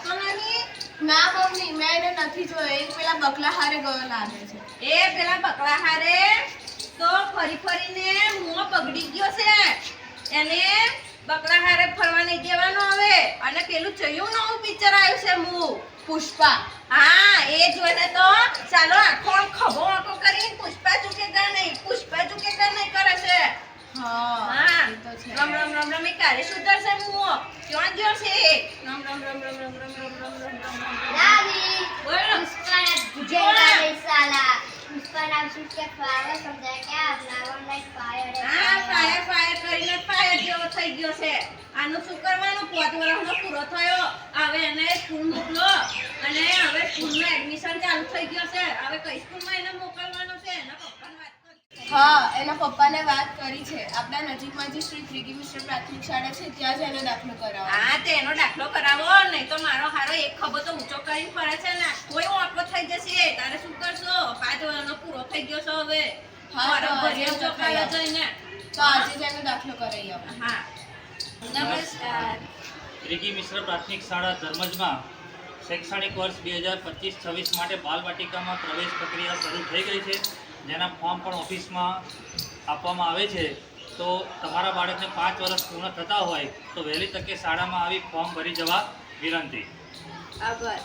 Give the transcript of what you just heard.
હતો નથી ના મમ્મી, મેં એને નથી જોયો. એ પેલા બકલા હારે ગયો લાગે છે. એ પેલા બકલા હારે તો ફરી ફરીને મોં બગડી ગયો છે. એને બકલા હારે ફરવા નહીં દેવાનો હવે અને પેલું ચયું નવું પિક્ચર આવ્યું છે હું પુષ્પા. હા, એ જોઈને તો ચાલો આખો ખભો આખો કરી પુષ્પા ચૂકે નહીં? પુષ્પા ચૂકે નહીં કરે છે? હા. રમ રમ રમ રમ કારે સુધર સુધરશે મુઓ ક્યાં ગયો છે રમ રમ રમ રમ રમ રમ રમ રમ રમ રમ બોલ પુષ્પાના ગુજેલા બેસાલા પુષ્પાના શું કે ફાયર સમજાય કે આપના ઓનલાઈન ફાયર હા ફાયર ફાયર કરીને ફાયર જેવો થઈ ગયો છે આનું શું કરવાનું પોત વર્ષનો પૂરો થયો હવે એને સ્કૂલ મોકલો અને હવે સ્કૂલમાં એડમિશન ચાલુ થઈ ગયો છે હવે કઈ સ્કૂલમાં એને મોકલવાનો છે એના પપ્પાને વાત કરી હા એના પપ્પાને વાત કરી છે. આપણા નજીકમાં જે શ્રી ત્રિગી મિશ્ર પ્રાથમિક શાળા છે ત્યાં જ એનો દાખલો કરાવો. હા તે એનો દાખલો કરાવો નહીં તો મારો હારો એક ખભો તો ઊંચો કરીને પડે છે ને. કોઈ ઓટલો થઈ જશે તારે શું કરશો? પાંચ વર્ષનો પૂરો થઈ ગયો છો હવે. હા, મારો તો ભરી આજે આવજો કાલે જઈને. તો આજે જ એનો દાખલો કરાવી આવો. હા. નમસ્કાર. ત્રિગી મિશ્ર પ્રાથમિક શાળા ધર્મજમાં શૈક્ષણિક વર્ષ બે હજાર પચીસ છવ્વીસ માટે બાલવાટિકામાં પ્રવેશ પ્રક્રિયા શરૂ થઈ ગઈ છે. જેના ફોર્મ પણ ઓફિસમાં આપવામાં આવે છે, તો તમારા બાળકને પાંચ વર્ષ પૂર્ણ થતા હોય, તો વહેલી તકે શાળામાં આવી ફોર્મ ભરી જવા વિનંતી. આભાર.